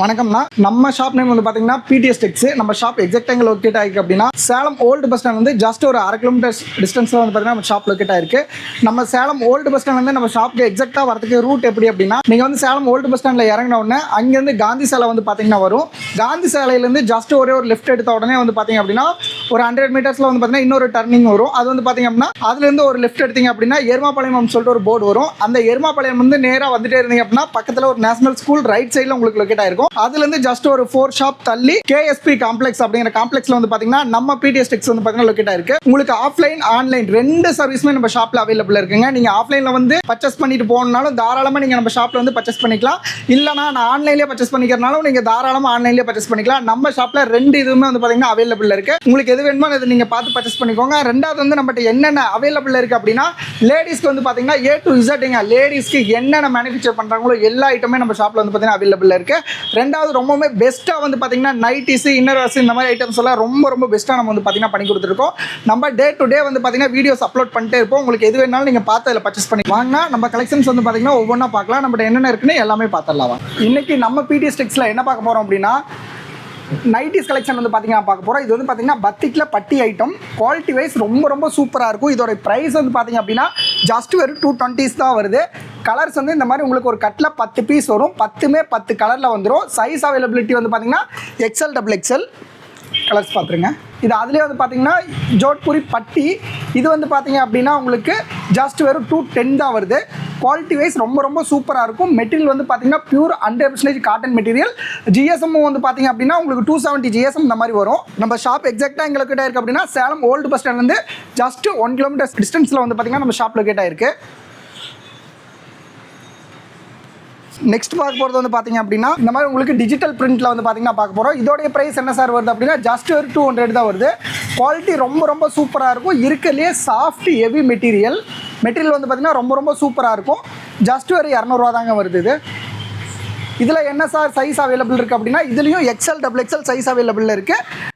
வணக்கம்னா நம்ம shop name வந்து பார்த்தீங்கன்னா பிடிஎஸ் டெக்ஸ் நம்ம ஷாப் எக்ஸாக்ட் எங்கே லொக்கேட் ஆயிருக்கு அப்படின்னா சேலம் ஓல்டு பஸ் ஸ்டாண்ட் வந்து ஜஸ்ட் ஒரு அரை கிலோமீட்டர் டிஸ்டன்ஸில் வந்து பார்த்தீங்கன்னா நம்ம ஷாப் லொக்கேட் ஆயிருக்கு. நம்ம சேலம் ஓல்டு பஸ் ஸ்டாண்ட் வந்து நம்ம ஷாப்புக்கு எக்ஸாக்டாக வரதுக்கு ரூட் எப்படி அப்படின்னா நீங்கள் வந்து சேலம் ஓல்டு பஸ் ஸ்டாண்டில் இறங்கின உடனே அங்கேருந்து காந்தி சாலை வந்து பார்த்தீங்கன்னா வரும். காந்தி சேலையிலேருந்து ஜஸ்ட் ஒரே ஒரு லெஃப்ட் எடுத்த உடனே வந்து பார்த்தீங்க அப்படின்னா ஒரு ஹண்ட்ரட் மீட்டர்ஸில் வந்து பார்த்தீங்கன்னா இன்னொரு டர்னிங் வரும். அது வந்து பாத்தீங்க அப்படின்னா அதுலேருந்து ஒரு லெஃப்ட் எடுத்தீங்க அப்படின்னா எருமாபாளையம் சொல்லிட்டு ஒரு போர்டு வரும். அந்த எருமாபாளையம் வந்து நேராக வந்துட்டே இருந்தீங்க அப்படின்னா பக்கத்தில் ஒரு நேஷனல் ஸ்கூல் ரைட் சைடில் உங்களுக்கு லொக்கேட் ஆயிருக்கும். அதுலேருந்து ஜஸ்ட் ஒரு ஃபோர் ஷாப் தள்ளி கேஎஸ்பி காம்ப்ளெக்ஸ் அப்படிங்கிற காம்ப்ளெக்ஸ்ல வந்து பார்த்தீங்கன்னா நம்ம பிடிஎஸ் டெக்ஸ் வந்து பார்த்தீங்கன்னா லொக்கேட் ஆயிருக்கு. உங்களுக்கு ஆஃப்லைன் ஆன்லைன் ரெண்டு சர்வீஸுமே நம்ம ஷாப்பில் அவைலபிள் இருக்குங்க. நீங்கள் ஆஃப்லைனில் வந்து பர்ச்சேஸ் பண்ணிட்டு போனாலும் தாராளமாக நீங்கள் நம்ம ஷாப்பில் வந்து பர்ச்சேஸ் பண்ணிக்கலாம். இல்லைனா நான் ஆன்லைன்லேயே பர்ச்சேஸ் பண்ணிக்கிறனாலும் நீங்கள் தாராளமாக ஆன்லைன்லேயே பர்ச்சேஸ் பண்ணிக்கலாம். நம்ம ஷாப்பில் ரெண்டு இதுவுமே வந்து பார்த்தீங்கன்னா அவைலபிள் இருக்கு. உங்களுக்கு எது வேணுமோ அதை நீங்கள் பார்த்து பர்ச்சேஸ் பண்ணிக்கோங்க. ரெண்டாவது வந்து நம்மகிட்ட என்னென்ன அவைலபிள் இருக்குது அப்படின்னா லேடிஸ்க்கு வந்து பார்த்தீங்கன்னா ஏ டு இசட்டுங்க லேடிஸ்க்கு என்னென்ன மேனுஃபேக்சர் பண்ணுறாங்களோ எல்லா ஐட்டமே நம்ம ஷாப்பில் வந்து பார்த்தீங்கன்னா அவைலபிள் இருக்குது ரெண்டாவது ரொம்பவுமே பெஸ்ட்டாக வந்து பார்த்தீங்கன்னா நைட்டிஸ் இன்னர் இந்த மாதிரி ஐட்டம்ஸ் எல்லாம் ரொம்ப ரொம்ப பெஸ்ட்டாக நம்ம வந்து பார்த்தீங்கன்னா பண்ணி கொடுத்துருக்கோம். நம்ம டே டு டே வந்து பார்த்தீங்கன்னா வீடியோஸ் அப்லோட் பண்ணிட்டே இருப்போம். உங்களுக்கு எது வேணாலும் நீங்கள் பார்த்து அதில் பர்ச்சேஸ் பண்ணி வாங்கினா நம்ம கலெக்ஷன்ஸ் வந்து பார்த்தீங்கன்னா ஒவ்வொன்றா பார்க்கலாம். நம்மகிட்ட என்னென்ன இருக்குன்னு எல்லாமே பார்த்துடலாம். இன்றைக்கி இன்னைக்கு நம்ம பிடி ஸ்டிக்ஸில் என்ன பார்க்க போகிறோம் அப்படின்னா நைட்டிஸ் கலெக்ஷன் வந்து பார்த்தீங்கன்னா பார்க்க போகிறோம் இது வந்து பார்த்தீங்கன்னா பத்திக்கில் பட்டி ஐட்டம் குவாலிட்டி வைஸ் ரொம்ப ரொம்ப சூப்பராக இருக்கும். இதோட ப்ரைஸ் வந்து பார்த்தீங்க அப்படின்னா ஜஸ்ட் வெறும் டூ டுவெண்ட்டிஸ் தான் வருது. கலர்ஸ் வந்து இந்த மாதிரி உங்களுக்கு ஒரு கட்டில் பத்து பீஸ் வரும். பத்துமே பத்து கலரில் வந்துடும் சைஸ் அவைலபிலிட்டி வந்து பார்த்தீங்கன்னா எக்ஸல் டபுள் எக்ஸல் கலர்ஸ் பார்த்துருங்க. இது அதுலேயே வந்து பார்த்தீங்கன்னா ஜோத்பூரி பட்டி. இது வந்து பார்த்தீங்க அப்படின்னா உங்களுக்கு ஜஸ்ட் வெறும் டூ டென் தான் வருது. குவாலிட்டி வைஸ் ரொம்ப ரொம்ப சூப்பராக இருக்கும். மெட்டீரியல் வந்து பார்த்தீங்கன்னா pure hundred percentage cotton material GSM வந்து பார்த்தீங்க அப்படின்னா உங்களுக்கு டூ செவன்ட்டி ஜிஎஸ்எம் இந்த மாதிரி வரும். நம்ம ஷாப் எக்ஸாக்டாக எங்களுக்கு கிட்ட இருக்கு அப்படின்னா சேலம் ஓல்டு பஸ் ஸ்டாண்ட்லேருந்து ஜஸ்ட் ஒன் கிலோமீட்டர் டிஸ்டன்ஸில் வந்து பார்த்தீங்கன்னா நம்ம ஷாப் லொக்கேட் ஆயிருக்கு நெக்ஸ்ட் பார்க்க போகிறது வந்து பார்த்தீங்க அப்படின்னா இந்த மாதிரி உங்களுக்கு டிஜிட்டல் பிரிண்ட்டில் வந்து பார்த்தீங்கன்னா பார்க்க போகிறோம் இதோடைய ப்ரைஸ் என்ன சார் வருது அப்படின்னா ஜஸ்ட் ஒரு டூ ஹண்ட்ரட் தான் வருது. குவாலிட்டி ரொம்ப ரொம்ப சூப்பராக இருக்கும். இருக்கலையே சாஃப்ட் ஹெவி மெட்டீரியல் மெட்டீரியல் வந்து பார்த்தீங்கன்னா ரொம்ப ரொம்ப சூப்பராக இருக்கும். ஜஸ்ட் ஒரு இரநூறுவா தாங்க வருது இது. இதில் என்ன சார் சைஸ் அவைலபிள் இருக்குது அப்படின்னா இதுலேயும் XL double XL size available இருக்குது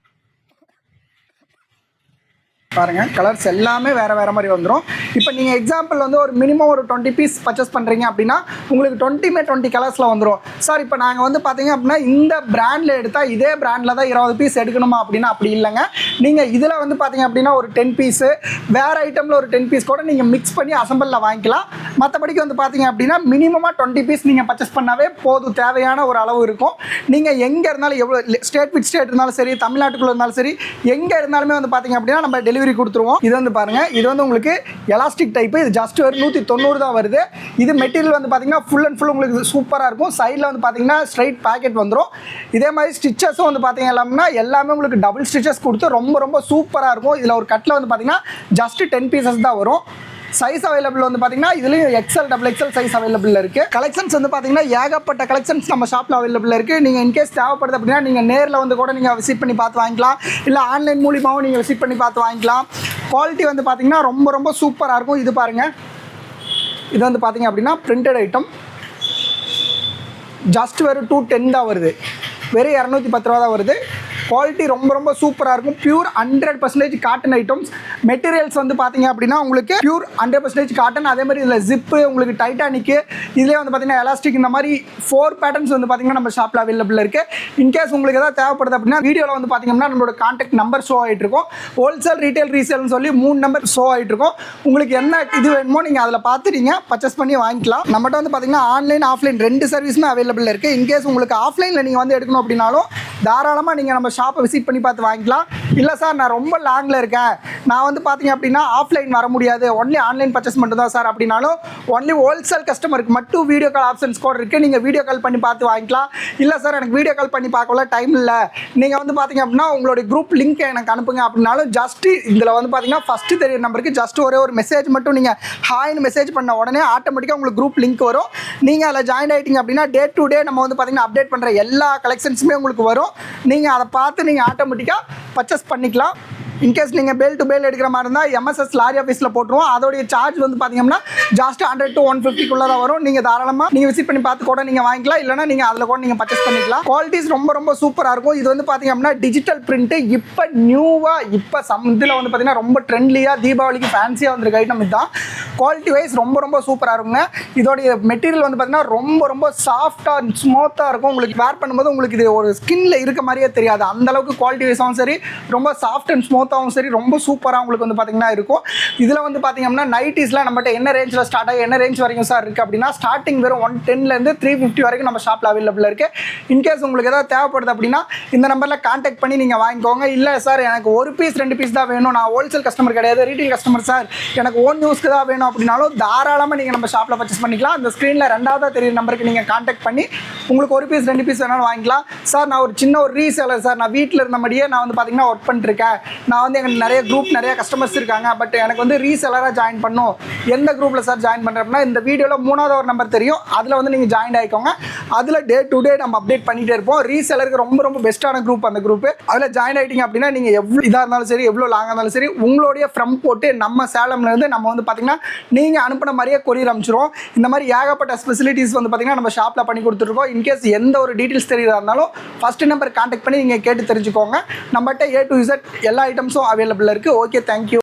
பாருங்க. கலர்ஸ் எல்லாமே வேறு வேறு மாதிரி வந்துடும் இப்போ நீங்கள் எக்ஸாம்பிள் வந்து ஒரு மினிமம் ஒரு டுவெண்ட்டி பீஸ் பர்ச்சேஸ் பண்ணுறீங்க அப்படின்னா உங்களுக்கு டுவெண்ட்டிமே டுவெண்ட்டி கலர்ஸில் வந்துடும் சார் இப்போ நாங்கள் வந்து பார்த்தீங்க அப்படின்னா இந்த பிராண்டில் எடுத்தால் இதே பிராண்டில் தான் இருபது பீஸ் எடுக்கணுமா அப்படின்னா அப்படி இல்லைங்க. நீங்கள் இதில் வந்து பார்த்தீங்க அப்படின்னா ஒரு டென் பீஸு வேறு ஐட்டமில் ஒரு டென் பீஸ் கூட நீங்கள் மிக்ஸ் பண்ணி அசம்பிளில் வாங்கிக்கலாம். மற்றபடிக்கு வந்து பார்த்தீங்க அப்படின்னா மினிமமாக டுவெண்ட்டி பீஸ் நீங்கள் பர்ச்சேஸ் பண்ணாவே போதும். தேவையான ஒரு அளவு இருக்கும். நீங்கள் எங்கே இருந்தாலும் எவ்வளோ ஸ்டேட் வித் ஸ்டேட் இருந்தாலும் சரி தமிழ்நாட்டுக்குள்ளே இருந்தாலும் சரி எங்கே இருந்தாலுமே வந்து பார்த்தீங்க அப்படின்னா நம்ம டெலிவரி கொடுத்துருவோம். இது வந்து பாருங்கள் இது வந்து உங்களுக்கு எலாஸ்டிக் டைப்பு இது ஜஸ்ட் ஒரு நூற்றி தொண்ணூறு தான் வருது. இது மெட்டீரியல் வந்து பார்த்தீங்கன்னா ஃபுல் அண்ட் ஃபுல் உங்களுக்கு சூப்பராக இருக்கும். சைடில் வந்து பார்த்தீங்கன்னா ஸ்ட்ரைட் பேக்கெட் வந்துடும் இதே மாதிரி ஸ்டிச்சஸும் வந்து பார்த்தீங்க எல்லாம்னா எல்லாமே உங்களுக்கு டபுள் ஸ்டிச்சஸ் கொடுத்து ரொம்ப ரொம்ப சூப்பராக இருக்கும். இதில் ஒரு கட்டில் வந்து பார்த்தீங்கன்னா ஜஸ்ட் டென் பீசஸ் தான் வரும். சைஸ் அவைலபிள் வந்து பார்த்தீங்கன்னா இதுலேயும் XL double XL size available இருக்குது கலெக்ஷன்ஸ் வந்து பார்த்தீங்கன்னா ஏகப்பட்ட கலெக்ஷன்ஸ் நம்ம ஷாப்பில் அவைலபிள் இருக்குது நீங்கள் இன்கேஸ் தேவைப்படுது அப்படின்னா நீங்கள் நேரில் வந்து கூட நீங்கள் விசிட் பண்ணி பார்த்து வாங்கிக்கலாம். இல்லை ஆன்லைன் மூலியமாகவும் நீங்கள் விசிட் பண்ணி பார்த்து வாங்கிக்கலாம். குவாலிட்டி வந்து பார்த்தீங்கன்னா ரொம்ப ரொம்ப சூப்பராக இருக்கும். இது பாருங்கள் இது வந்து பார்த்தீங்க அப்படின்னா பிரிண்டட் ஐட்டம் ஜஸ்ட் வெறும் டூ டென் தான் வருது. வெறும் இரநூத்தி பத்து ரூபா தான் வருது. குவாலிட்டி ரொம்ப ரொம்ப சூப்பராக இருக்கும். Pure hundred percentage cotton items materials வந்து பார்த்தீங்க அப்படின்னா உங்களுக்கு பியூர் ஹண்ட்ரட் பர்சன்டேஜ் காட்டன் அதே மாதிரி இதில் ஜிப்பு உங்களுக்கு டைட்டானிக்கு இதிலே வந்து பார்த்தீங்கன்னா எலாஸ்டிக் இந்த மாதிரி ஃபோர் பேட்டர்ன்ஸ் வந்து பார்த்தீங்கன்னா நம்ம ஷாப்பில் அவைலபிள் இருக்குது இன்கேஸ் உங்களுக்கு எதாவது தேவைப்படுது அப்படின்னா வீடியோவில் வந்து பார்த்தீங்கன்னா நம்மளோட கான்டாக்ட் நம்பர் ஷோ ஆகிட்டு இருக்கும். ஹோல்சேல் ரீட்டைல் ரீசேல்னு சொல்லி மூணு நம்பர் ஷோ ஆகிட்டு இருக்கும். உங்களுக்கு என்ன இது வேணுமோ நீங்கள் அதில் பார்த்து நீங்கள் பர்ச்சேஸ் பண்ணி வாங்கிக்கலாம். நம்மகிட்ட வந்து பார்த்தீங்கன்னா ஆன்லைன் ஆஃப்லைன் ரெண்டு சர்வீஸுமே அவைலபிள் இருக்குது இன்கேஸ் உங்களுக்கு ஆஃப்லைனில் நீங்கள் வந்து எடுக்கணும் அப்படின்னாலும் தாராளமாக நீங்கள் நம்ம ஷாப்பை விசிட் பண்ணி பார்த்து வாங்கிக்கலாம். இல்லை சார் நான் ரொம்ப லாங்கில் இருக்கேன். நான் வந்து பார்த்தீங்க அப்படின்னா ஆஃப்லைன் வர முடியாது. ஒன்லி ஆன்லைன் பர்ச்சேஸ் மட்டும் தான் சார் அப்படின்னாலும் ஒன்லி ஹோல்சேல் கஸ்டமருக்கு மட்டும் வீடியோ கால் ஆப்ஷன்ஸ் கூட இருக்குது நீங்கள் வீடியோ கால் பண்ணி பார்த்து வாங்கிக்கலாம். இல்லை சார் எனக்கு வீடியோ கால் பண்ணி பார்க்கல டைம் இல்லை. நீங்கள் வந்து பார்த்தீங்க அப்படின்னா உங்களுடைய குரூப் லிங்க் எனக்கு அனுப்புங்க அப்படின்னாலும் ஜஸ்ட் இதில் வந்து பார்த்தீங்கன்னா ஃபஸ்ட்டு தெரியும் நம்பருக்கு ஜஸ்ட் ஒரே ஒரு மெசேஜ் மட்டும் நீங்கள் ஹாய்னு மெசேஜ் பண்ண உடனே ஆட்டோமேட்டிக்காக உங்களுக்கு குரூப் லிங்க் வரும். நீங்கள் அதில் ஜாயின் ஆகிட்டீங்க அப்படின்னா டே டு டே நம்ம வந்து பார்த்தீங்கன்னா அப்டேட் பண்ணுற எல்லா கலெக்ஷன்ஸுமே உங்களுக்கு வரும். நீங்கள் அதை பார்த்து நீங்கள் ஆட்டோமேட்டிக்காக பர்ச்சேஸ் பண்ணிக்கலாம். இன்கேஸ் நீங்கள் பேல் டு பேல் எடுக்கிற மாதிரி இருந்தால் எம்எஸ்எஸ் லாரி ஆஃபீஸில் போட்டுருவோம். அதோடைய சார்ஜ் வந்து பார்த்தீங்கன்னா ஜாஸ்ட் ஹண்ட்ரட் டு ஒன் ஃபிஃப்டிக்குள்ளே தான் வரும். நீங்கள் தாராளமாக நீங்கள் விசிட் பண்ணி பார்த்து கூட நீங்கள் வாங்கிக்கலாம். இல்லைனா நீங்கள் அதில் கூட நீங்கள் பர்ச்சேஸ் பண்ணிக்கலாம். குவாலிட்டிஸ் ரொம்ப ரொம்ப சூப்பராக இருக்கும். இது வந்து பார்த்தீங்க அப்படின்னா டிஜிட்டல் பிரிண்ட்டு இப்போ நியூவாக இப்போ சம் இதில் வந்து பார்த்தீங்கன்னா ரொம்ப ட்ரெண்ட்லியாக தீபாவளிக்கு ஃபேன்சியாக வந்திருக்க ஐட்டம் இதுதான். குவாலிட்டி வைஸ் ரொம்ப ரொம்ப சூப்பராக இருக்குங்க. இதோடைய மெட்டீரியல் வந்து பார்த்தீங்கன்னா ரொம்ப ரொம்ப சாஃப்டாக ஸ்மூத்தாக இருக்கும். உங்களுக்கு வேர் பண்ணும்போது உங்களுக்கு இது ஒரு ஸ்கின்ல இருக்க மாதிரியே தெரியாது. அந்த அளவுக்கு குவாலிட்டி வைஸாகவும் சரி ரொம்ப சாஃப்ட் அண்ட் ஸ்மூத்தாகவும் சரி ரொம்ப சூப்பராக உங்களுக்கு வந்து பார்த்தீங்கன்னா இருக்கும். இதில் வந்து பார்த்தீங்கன்னா நைட்டிஸ்லாம் நம்மகிட்ட என்ன ரேஞ்சில் ஸ்டார்ட் ஆகி என்ன ரேஞ்ச் வரைக்கும் சார் இருக்குது அப்படின்னா ஸ்டார்டிங் வெறும் ஒன் டென்லேருந்து த்ரீ ஃபிஃப்டி வரைக்கும் நம்ம ஷாப்பில் அவைலபிள் இருக்குது இன்கேஸ் உங்களுக்கு ஏதாவது தேவைப்படுது அப்படின்னா இந்த நம்பரில் காண்டாக்ட் பண்ணி நீங்கள் வாங்கிக்கோங்க. இல்லை சார் எனக்கு ஒரு பீஸ் ரெண்டு பீஸ் தான் வேணும். நான் ஹோல்சேல் கஸ்டமர் கிடையாது ரீட்டைல் கஸ்டமர் சார் எனக்கு ஓன் யூஸ்க்கு தான் வேணும் அப்படின்னாலும் தாராளமாக நீங்கள் நம்ம ஷாப்பில் பர்ச்சேஸ் பண்ணிக்கலாம். அந்த ஸ்க்ரீனில் ரெண்டாவதாக தெரியுற நம்பருக்கு நீங்கள் காண்டாக்ட் பண்ணி உங்களுக்கு ஒரு பீஸ் ரெண்டு பீஸ் வேணாலும் வாங்கிக்கலாம். சார் நான் ஒரு சின்ன ஒரு ரீசேலர் சார் நான் வீட்டில் இருந்தபடியே நான் வந்து பார்த்தீங்கன்னா ஒர்க் பண்ணிட்டுருக்கேன். நான் வந்து எங்களுக்கு நிறைய குரூப் நிறைய கஸ்டமர்ஸ் இருக்காங்க. பட் எனக்கு வந்து ரீசேலராக ஜாயின் பண்ணும் எந்த குரூப்பில் சார் ஜாயின் பண்ணுறோம்னா இந்த வீடியோவில் மூணாவது ஒரு நம்பர் தெரியும். அதில் வந்து நீங்கள் ஜாயின் ஆகிக்கோங்க அதில் டே டு டே நம்ம அப்டேட் பண்ணிகிட்டே இருப்போம். ரீசேலருக்கு ரொம்ப ரொம்ப பெஸ்ட்டான குரூப் அந்த குரூப் அதில் ஜாயின் ஆகிட்டீங்க அப்படின்னா நீங்கள் எவ்வளோ இதாக இருந்தாலும் சரி எவ்வளோ லாங்காக இருந்தாலும் சரி உங்களுடைய ஃப்ரம் போட்டு நம்ம சேலம்லேருந்து நம்ம வந்து பார்த்திங்கன்னா நீங்கள் அனுப்பின மாதிரியே கொரியர் அனுப்பிச்சிரும். இந்த மாதிரி ஏகப்பட்ட ஸ்பெசிலிட்டிஸ் வந்து பார்த்தீங்கன்னா நம்ம ஷாப்பில் பண்ணி கொடுத்துருக்கோம் இன்கேஸ் எந்த ஒரு டீட்டெயில்ஸ் தெரியுதா இருந்தாலும் ஃபஸ்ட்டு நம்பர் கான்டாக்ட் பண்ணி நீங்கள் கேட்டு தெரிஞ்சுக்கோங்க. நம்மகிட்ட ஏ டு இசட் எல்லா ஐட்டம்ஸும் அவைலபிள் இருக்குது ஓகே தேங்க்யூ